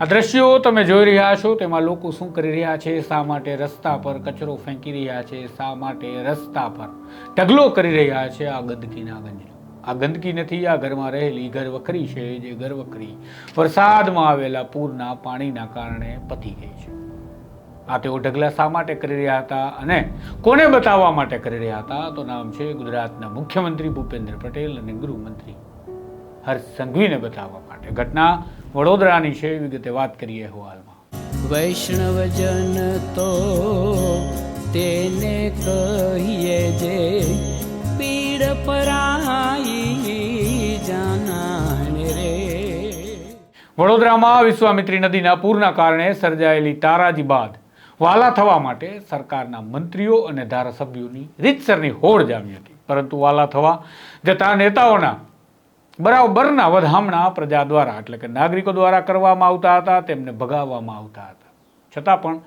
આ દ્રશ્યો તમે જોઈ રહ્યા છો, તેમાં લોકો શું કરી રહ્યા છે, શા માટે રસ્તા પર કચરો ફેંકી રહ્યા છે, શા માટે રસ્તા પર ઢગલો કરી રહ્યા છે આ ગંદકીના ગંજ આ ગંદકી નથી, આ ઘરમાં રહેલી ઘરવખરી છે, જે ઘરવખરી વરસાદમાં આવેલા પૂરના પાણીના કારણે પતી ગઈ છે. આ તેઓ ઢગલા શા માટે કરી રહ્યા હતા અને કોને બતાવવા માટે કરી રહ્યા હતા? તો નામ છે ગુજરાતના મુખ્યમંત્રી ભૂપેન્દ્ર પટેલ અને ગૃહમંત્રી હર્ષ સંઘવીને બતાવવા માટે. ઘટના વડોદરાની છે વિગતે વાત કરીએ અહેવાલમાં વૈષ્ણવજન તો તેને કહીએ જે પીડ પરાઈ જાનાને રે. વડોદરામાં વિશ્વામિત્રી નદીના પૂરના કારણે સર્જાયેલી તારાજી બાદ વાલા થવા માટે સરકારના મંત્રીઓ અને ધારાસભ્યોની રીતસરની હોડ જામી હતી. પરંતુ વાલા થવા જતા નેતાઓના બરાબરના વધામણા પ્રજા દ્વારા, એટલે કે નાગરિકો દ્વારા કરવામાં આવતા હતા, તેમને ભગાવવામાં આવતા હતા. છતાં પણ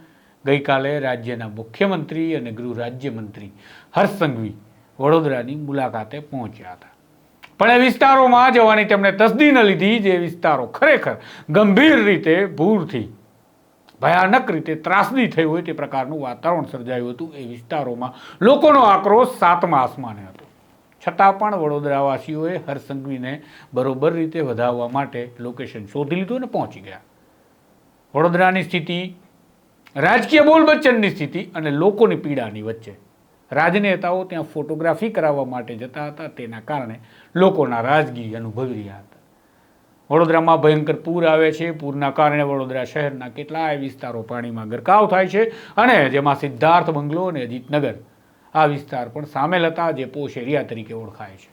ગઈકાલે રાજ્યના મુખ્યમંત્રી અને ગૃહ રાજ્યમંત્રી હર્ષ સંઘવી વડોદરાની મુલાકાતે પહોંચ્યા હતા. પણ એ વિસ્તારોમાં જવાની તેમણે તસદી ન લીધી, જે વિસ્તારો ખરેખર ગંભીર રીતે ભૂરથી, ભયાનક રીતે ત્રાસદી થઈ હોય તે પ્રકારનું વાતાવરણ સર્જાયું હતું. એ વિસ્તારોમાં લોકોનો આક્રોશ સાતમા આસમાને હતો. છતાં પણ વડોદરાવાસીઓએ હરસંઘવીને બરોબર રીતે વધાવવા માટે લોકેશન શોધી લીધું અને પહોંચી ગયા. વડોદરાની સ્થિતિ, રાજકીય બોલબચ્ચનની સ્થિતિ અને લોકોની પીડાની વચ્ચે. રાજનેતાઓ ત્યાં ફોટોગ્રાફી કરાવવા માટે જતા હતા, તેના કારણે લોકોના રાજગીરી અનુભવી રહ્યા હતા. વડોદરામાં ભયંકર પૂર આવે છે. પૂરના કારણે વડોદરા શહેરના કેટલાય વિસ્તારો પાણીમાં ગરકાવ થાય છે અને જેમાં સિદ્ધાર્થ બંગલો અને અજીતનગર આ વિસ્તાર પણ સામેલ હતા જે પોશ એરિયા તરીકે ઓળખાય છે.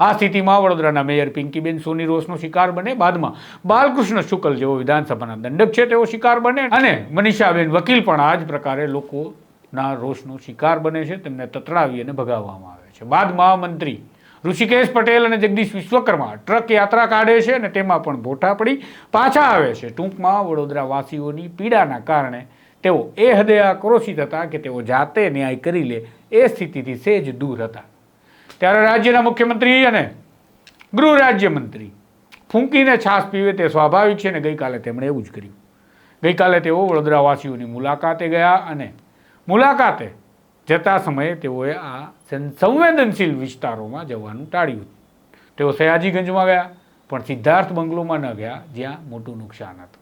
આ સ્થિતિમાં વડોદરાના મેયર પિંકીબેન સોની રોષનો શિકાર બને. બાદમાં બાલકૃષ્ણ શુકલ જેવો વિધાનસભાના દંડક છે તેઓ શિકાર બને. અને મનીષાબેન વકીલ પણ આ જ પ્રકારે લોકોના રોષનો શિકાર બને છે, તેમને તતડાવી અને ભગાવવામાં આવે છે. બાદમાં મંત્રી ઋષિકેશ પટેલ અને જગદીશ વિશ્વકર્મા ટ્રક યાત્રા કાઢે છે અને તેમાં પણ ભોટા પડી પાછા આવે છે. ટૂંકમાં વડોદરા વાસીઓની પીડાના કારણે તેઓ એ હદે આક્રોશિત હતા કે તેઓ જાતે ન્યાય કરી લે. એ સ્થિતિથી સેજ દૂર હતા. ત્યારે રાજ્યના મુખ્યમંત્રી અને ગૃહ રાજ્યમંત્રી ફૂંકીને છાસ પીવે તે સ્વાભાવિક છે ને ગઈકાલે તેમણે એવું જ કર્યું. ગઈકાલે તેઓ વડોદરાવાસીઓની મુલાકાતે ગયા અને મુલાકાતે જતા સમયે તેઓએ આ સંવેદનશીલ વિસ્તારોમાં જવાનું ટાળ્યું. તેઓ સયાજીગંજમાં ગયા પણ સિદ્ધાર્થ બંગલોમાં ન ગયા જ્યાં મોટું નુકસાન હતું.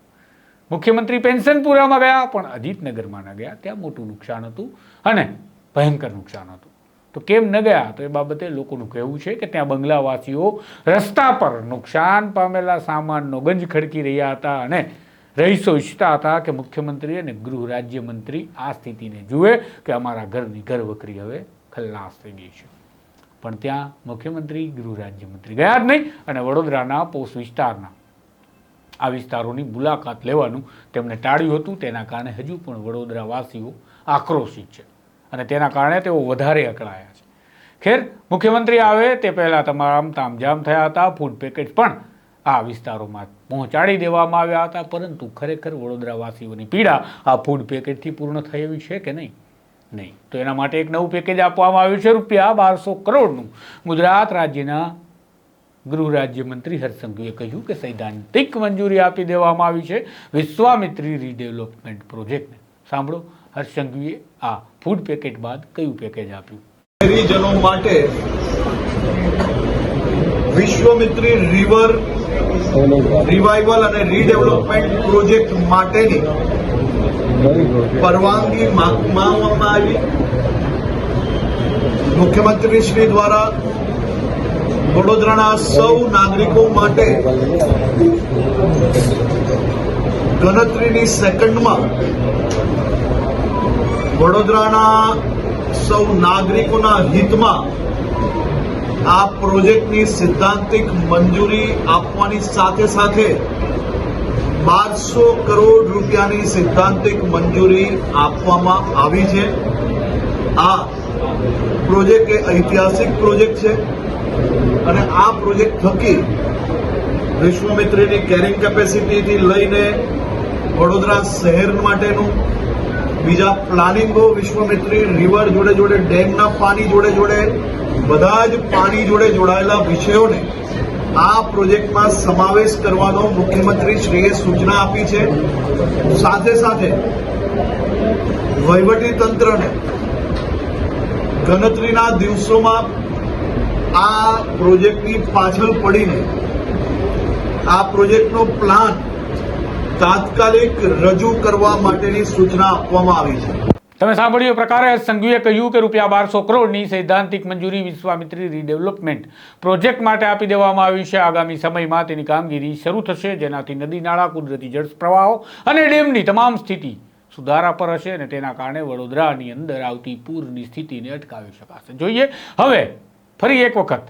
મુખ્યમંત્રી પેન્શનપુરામાં ગયા, પણ અજીતનગરમાં ન ગયા. ત્યાં મોટું નુકસાન હતું અને ભયંકર નુકસાન હતું. તો કેમ ન ગયા? તો એ બાબતે લોકોનું કહેવું છે કે ત્યાં બંગલાવાસીઓ રસ્તા પર નુકસાન પામેલા સામાનનો ગંજ ખડકી રહ્યા હતા અને રહીશો ઈચ્છતા હતા કે મુખ્યમંત્રી અને ગૃહ રાજ્યમંત્રી આ સ્થિતિને જુએ કે અમારા ઘરની ઘરવકરી હવે ખલ્લાસ થઈ ગઈ છે. પણ ત્યાં મુખ્યમંત્રી, ગૃહ રાજ્યમંત્રી ગયા જ નહીં અને વડોદરાના પોસ્ટ વિસ્તારના આ વિસ્તારોની મુલાકાત લેવાનું તેમણે ટાળ્યું હતું. તેના કારણે હજુ પણ વડોદરાવાસીઓ આક્રોશિત છે અને તેના કારણે તેઓ વધારે અકળાયા છે. ખેર, મુખ્યમંત્રી આવે તે પહેલાં તમામ તામઝામ થયા હતા. ફૂડ પેકેટ પણ આ વિસ્તારોમાં પહોંચાડી દેવામાં આવ્યા હતા. પરંતુ ખરેખર વડોદરાવાસીઓની પીડા આ ફૂડ પેકેટથી પૂર્ણ એવી છે કે નહીં? નહીં. તો એના માટે એક નવું પેકેજ આપવામાં આવ્યું છે. રૂપિયા બારસો કરોડનું ગુજરાત રાજ્યના ગૃહ રાજ્યમંત્રી હર્ષસંઘવીએ કહ્યું કે સૈદ્ધાંતિક મંજૂરી આપી દેવામાં આવી છે વિશ્વામિત્રી રીડેવલપમેન્ટ પ્રોજેક્ટને સાંભળો હર્ષસંઘવીએ આ ફૂડ પેકેટ બાદ કયું પેકેજ આપ્યું? શહેરીજનો માટે વિશ્વમિત્રી રિવર રિવાઇવલ અને રીડેવલપમેન્ટ પ્રોજેક્ટ માટેની પરવાનગી માંગવામાં આવી. મુખ્યમંત્રી શ્રી દ્વારા વડોદરાના સૌ નાગરિકો માટે ગણતરીની સેકન્ડમાં વડોદરાના સૌ નાગરિકોના હિતમાં આ પ્રોજેક્ટની સિદ્ધાંતિક મંજૂરી આપવાની સાથે સાથે બારસો કરોડ રૂપિયાની સિદ્ધાંતિક મંજૂરી આપવામાં આવી છે. આ પ્રોજેક્ટ એ ઐતિહાસિક પ્રોજેક્ટ છે. અને આ પ્રોજેક્ટ થકી વિશ્વમિત્રીની કેરિંગ કેપેસિટીથી લઈને વડોદરા શહેર માટેનું બીજા પ્લાનિંગો વિશ્વમિત્રી રિવર જોડે જોડે, ડેમના પાણી જોડે જોડે, બધા જ પાણી જોડે જોડાયેલા વિષયોને આ પ્રોજેક્ટમાં સમાવેશ કરવાનો મુખ્યમંત્રી શ્રીએ સૂચના આપી છે. સાથે સાથે વહીવટી તંત્રને ગણતરીના દિવસોમાં આ પ્રોજેક્ટની પાછળ પડીને, આ પ્રોજેક્ટનો પ્લાન તાત્કાલિક રજૂ કરવા માટેની સૂચના આપવામાં આવી છે. તમે સાંભળ્યું પ્રકારે સંઘવીએ કહ્યું કે રૂપિયા બારસો કરોડની સૈદ્ધાંતિક મંજૂરી વિશ્વામિત્રી રીડેવલપમેન્ટ પ્રોજેક્ટ માટે આપી દેવામાં આવી છે. આગામી સમયમાં તેની કામગીરી શરૂ થશે. જેનાથી નદી, નાળા, કુદરતી જળ પ્રવાહો અને ડેમની તમામ સ્થિતિ સુધારા પર હશે અને તેના કારણે વડોદરાની અંદર આવતી પૂરની સ્થિતિને અટકાવી શકાશે. જોઈએ, હવે ફરી એક વખત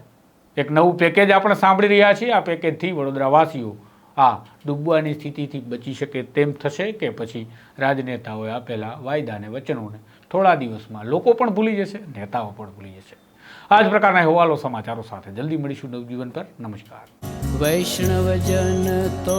એક નવું પેકેજ આપણે સાંભળી રહ્યા છીએ. આ પેકેજથી વડોદરાવાસીઓ આ ડૂબવાની સ્થિતિથી બચી શકે તેમ થશે કે પછી રાજનેતાઓએ આપેલા વાયદાને, વચનોને થોડા દિવસમાં લોકો પણ ભૂલી જશે, નેતાઓ પણ ભૂલી જશે. આ જ પ્રકારના હવાલો સમાચારો સાથે જલ્દી મળીશું નવજીવન પર. નમસ્કાર. વૈષ્ણવજન તો